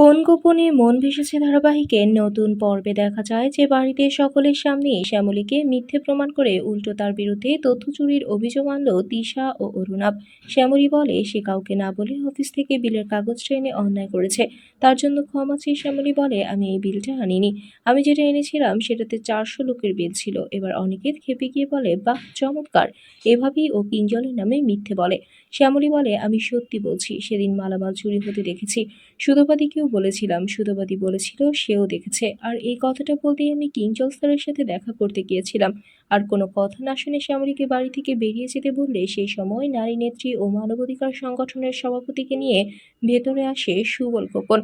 কোন গোপনে মন ভেসেছে ধারাবাহিকের নতুন পর্বে দেখা যায় যে বাড়িতে সকলের সামনে শ্যামলীকে মিথ্যে প্রমাণ করে উল্টো তার বিরুদ্ধে তথ্য চুরির অভিযোগ আনল তিশা ও অরুণাব শ্যামলী বলে, সে কাউকে না বলে অফিস থেকে বিলের কাগজ ট্রেনে অন্যায় করেছে। তার জন্য ক্ষমা চেয়ে শ্যামলী বলে, আমি এই বিলটা আনিনি। আমি যেটা এনেছিলাম সেটাতে চারশো লোকের বিল ছিল। এবার অনিকেত খেপে গিয়ে বলে, বাহ, চমৎকার। এভাবেই ও কিঞ্জলের নামে মিথ্যে বলে। শ্যামলী বলে, আমি সত্যি বলছি, সেদিন মালামাল চুরি হতে দেখেছি। সুধোবাদীকেও বলেছিলাম সুতবাদী বলেছিল, সেও দেখেছে। আর এই কথাটা বলতেই আমি কিঞ্জল স্যারের সাথে দেখা করতে গিয়েছিলাম। আর কোনো কথা না শুনে শ্যামলীকে বাড়ি থেকে বেরিয়ে যেতে বললে, সেই সময় নারী নেত্রী ও মানবাধিকার সংগঠনের সভাপতিকে নিয়ে ভেতরে আসে সুবল খোকন।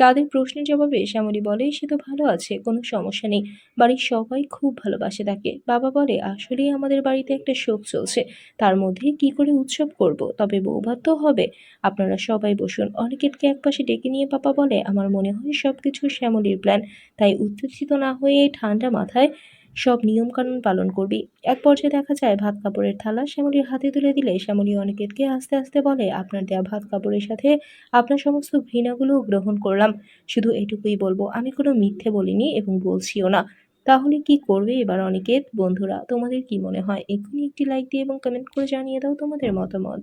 তাদের প্রশ্নের জবাবে শ্যামলী বলে, সে তো ভালো আছে, কোনো সমস্যা নেই। বাড়ির সবাই খুব ভালোবাসে তাকে। বাবা বলে, আসলেই আমাদের বাড়িতে একটা শোক চলছে। তার মধ্যে কি করে উৎসব করব? তবে বৌভাত তো হবে। আপনারা সবাই বসুন। অনিকেতকে একপাশে ডেকে নিয়ে পাপা বলে, আমার মনে হয় সব কিছু শ্যামলীর প্ল্যান তাই উত্তেজিত না হয়ে ঠান্ডা মাথায় সব নিয়মকানুন পালন করবি। এক পর্যায়ে দেখা যায় ভাত কাপড়ের থালা শ্যামলীর হাতে তুলে দিলে শ্যামলী অনিকেতকে আস্তে আস্তে বলে, আপনার দেয়া ভাত কাপড়ের সাথে আপনার সমস্ত ঘৃণাগুলো গ্রহণ করলাম। শুধু এটুকুই বলব, আমি কোনো মিথ্যে বলিনি এবং বলছিও না। তাহলে কি করবে এবার অনিকেত? বন্ধুরা, তোমাদের কি মনে হয়? এক্ষুনি একটি লাইক দিয়ে এবং কমেন্ট করে জানিয়ে দাও তোমাদের মতামত।